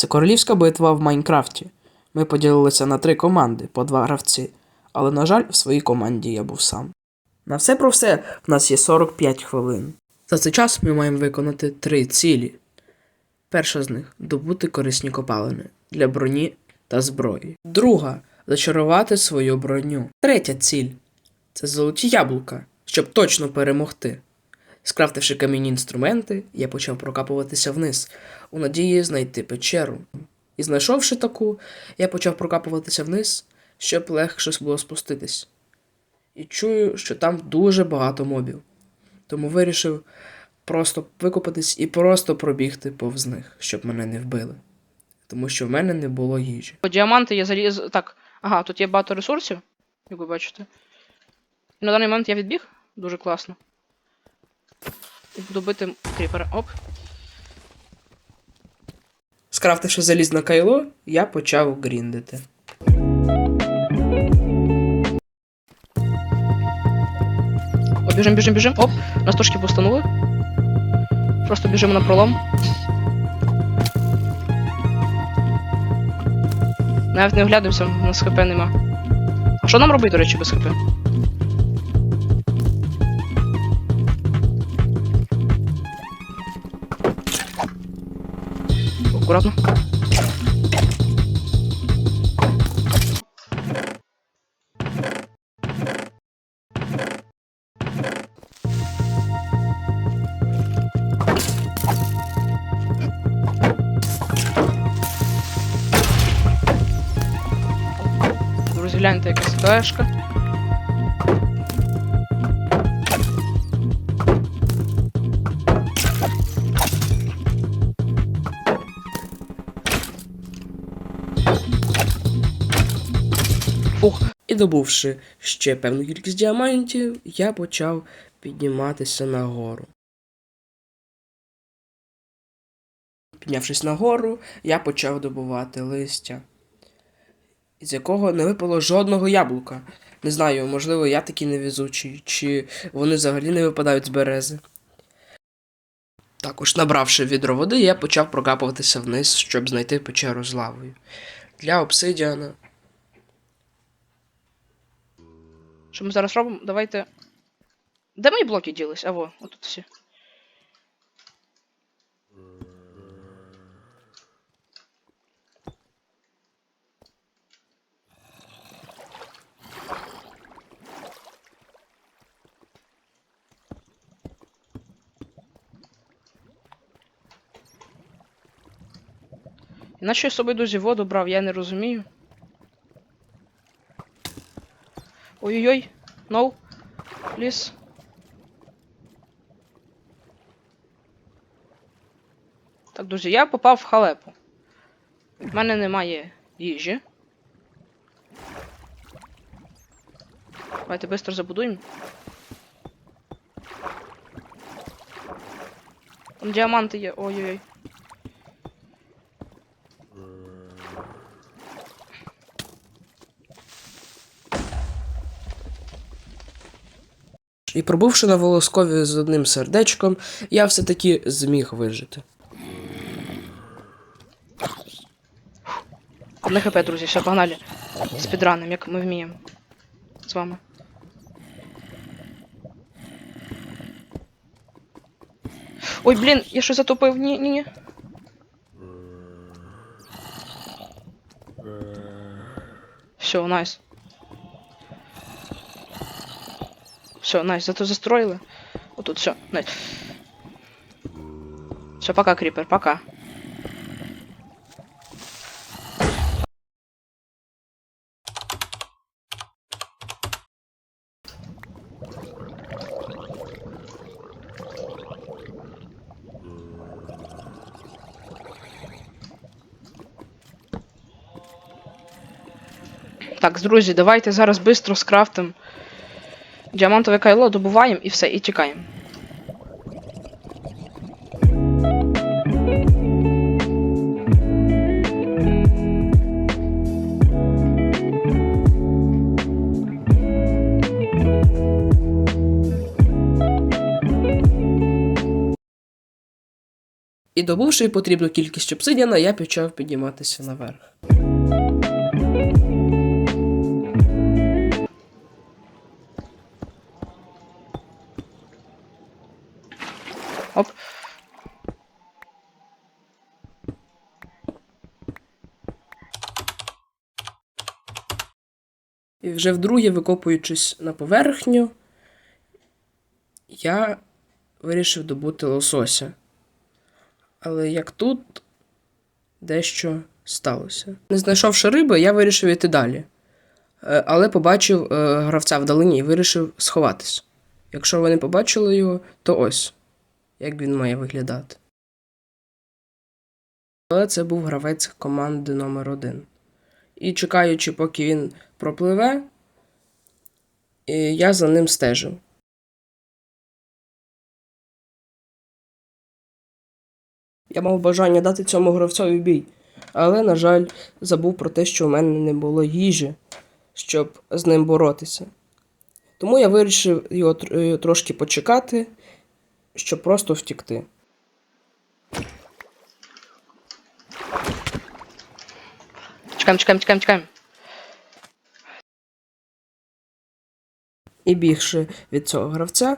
Це королівська битва в Майнкрафті. Ми поділилися на три команди по два гравці, але, на жаль, в своїй команді я був сам. На все про все в нас є 45 хвилин. За цей час ми маємо виконати три цілі. Перша з них добути корисні копалини для броні та зброї. Друга зачарувати свою броню. Третя ціль це золоті яблука, щоб точно перемогти. Скрафтивши камінні інструменти, я почав прокапуватися вниз, у надії знайти печеру. І знайшовши таку, я почав прокапуватися вниз, щоб легше було спуститись. І чую, що там дуже багато мобів. Тому вирішив просто викопатись і просто пробігти повз них, щоб мене не вбили. Тому що в мене не було їжі. Діаманти я заліз. Так. Ага, тут є багато ресурсів, як ви бачите. І на даний момент я відбіг. Дуже класно. І буду бити кріпера. Оп. Скрафтивши залізне кайло, я почав гріндити. О, біжим, біжим, біжим. Оп. Нас трошки постанули. Просто біжимо на пролом. Навіть не оглядуємося, у нас хп нема. А що нам робити, до речі, без хп? Аккуратно. Друзі, гляньте, яка ситуешка. Фух. І добувши ще певну кількість діамантів, я почав підніматися нагору. Піднявшись нагору, я почав добувати листя, із якого не випало жодного яблука. Не знаю, можливо, я такий невезучий, чи вони взагалі не випадають з берези. Також, набравши відро води, я почав прокапуватися вниз, щоб знайти печеру з лавою. Для обсидіана Що ми зараз робимо? Давайте. Де мої блоки ділись? А во, отут всі. Іначе я собою дуже воду брав, я не розумію. Ой-ой-ой, no, please. Так, друзі, я попав в халепу. В мене немає їжі. Давайте швидко забудуємо. Діаманти є. Ой-ой-ой. І пробувши на волоскові з одним сердечком, я все-таки зміг вижити. Одне хп, друзі, все, погнали. Спідраним, як ми вміємо. З вами. Ой, блін, я щось затопив. Ні, ні, ні. Все, найс. Все, найс, зато застроили. Тут все, найс. Все, пока, Крипер, пока. Так, друзі, давайте зараз швидко скрафтим діамантове кайло, добуваємо і все, і тікаємо. І добувши потрібну кількість обсидіана, я почав підніматися наверх. Оп. І вже вдруге, викопуючись на поверхню, я вирішив добути лосося. Але як тут дещо сталося. Не знайшовши риби, я вирішив іти далі. Е, Але побачив е, гравця вдалині і вирішив сховатись. Якщо ви не побачили його, то ось як він має виглядати. Але це був гравець команди номер 1 І чекаючи, поки він пропливе, е, я за ним стежив. Я мав бажання дати цьому гравцеві бій, але, на жаль, забув про те, що у мене не було їжі, щоб з ним боротися. Тому я вирішив його е, трошки почекати, щоб просто втікти. Чекаємо, чекаємо, чекаємо, чекаємо. І бігши від цього гравця,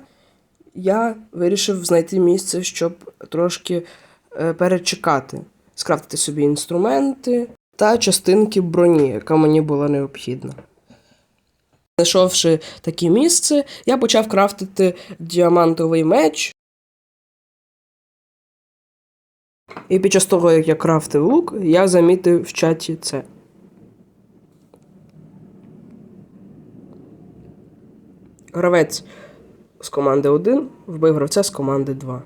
я вирішив знайти місце, щоб трошки е, перечекати, скрафтити собі інструменти та частинки броні, яка мені була необхідна. Знайшовши таке місце, я почав крафтити діамантовий меч. І під час того, як я крафтив лук, я замітив в чаті це. Гравець з команди 1 вбив гравця з команди 2.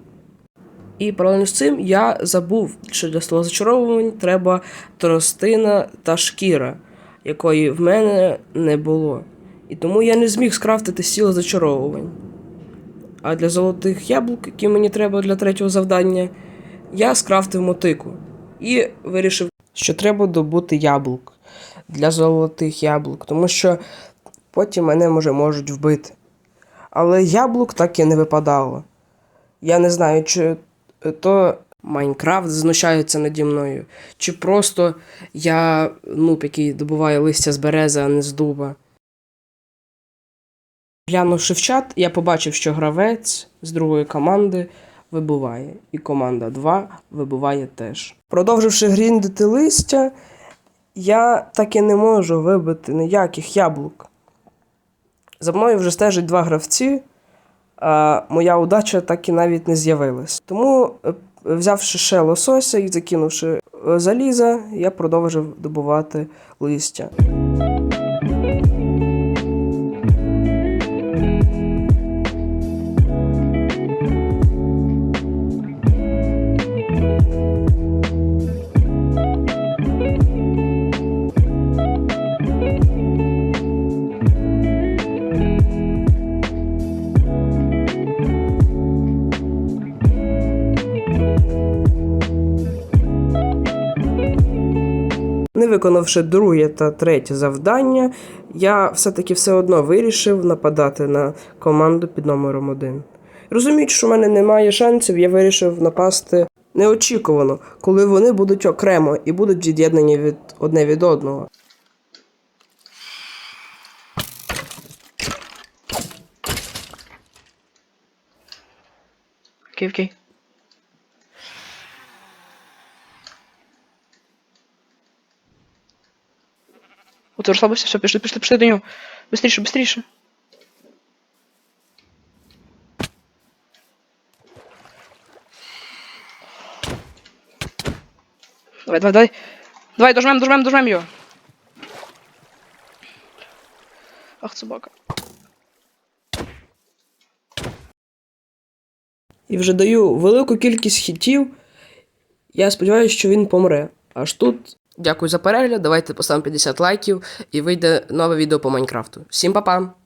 І паралельно з цим я забув, що для слова зачаровувань треба тростина та шкіра, якої в мене не було. І тому я не зміг скрафтити сіло зачаровувань. А для золотих яблук, які мені треба для третього завдання, я скрафтив мотику і вирішив, що треба добути яблук для золотих яблук, тому що потім мене може можуть вбити. Але яблук так і не випадало. Я не знаю, чи то Майнкрафт знущається наді мною, чи просто я нуб, який добуває листя з берези, а не з дуба. Глянувши в чат, я побачив, що гравець з другої команди вибуває, і команда 2 вибуває теж. Продовживши гріндити листя, я так і не можу вибити ніяких яблук. За мною вже стежать два гравці, а моя удача так і навіть не з'явилась. Тому, е, взявши ще лосося і закинувши е, заліза, я продовжив добувати листя. Не виконавши друге та третє завдання, я все-таки все одно вирішив нападати на команду під номером 1. Розуміючи, що в мене немає шансів, я вирішив напасти неочікувано, коли вони будуть окремо і будуть від'єднані від одне від одного. Окей, окей. От розслабився, все, пішли, пішли, пішли до нього. Бистріше, бистріше. Давай, давай, давай. Давай, дожмем, дожмем, дожмем його. Ах, собака. І вже даю велику кількість хітів. Я сподіваюся, що він помре. Аж тут. Дякую за перегляд. Давайте поставимо 50 лайків і вийде нове відео по Майнкрафту. Всім па-па!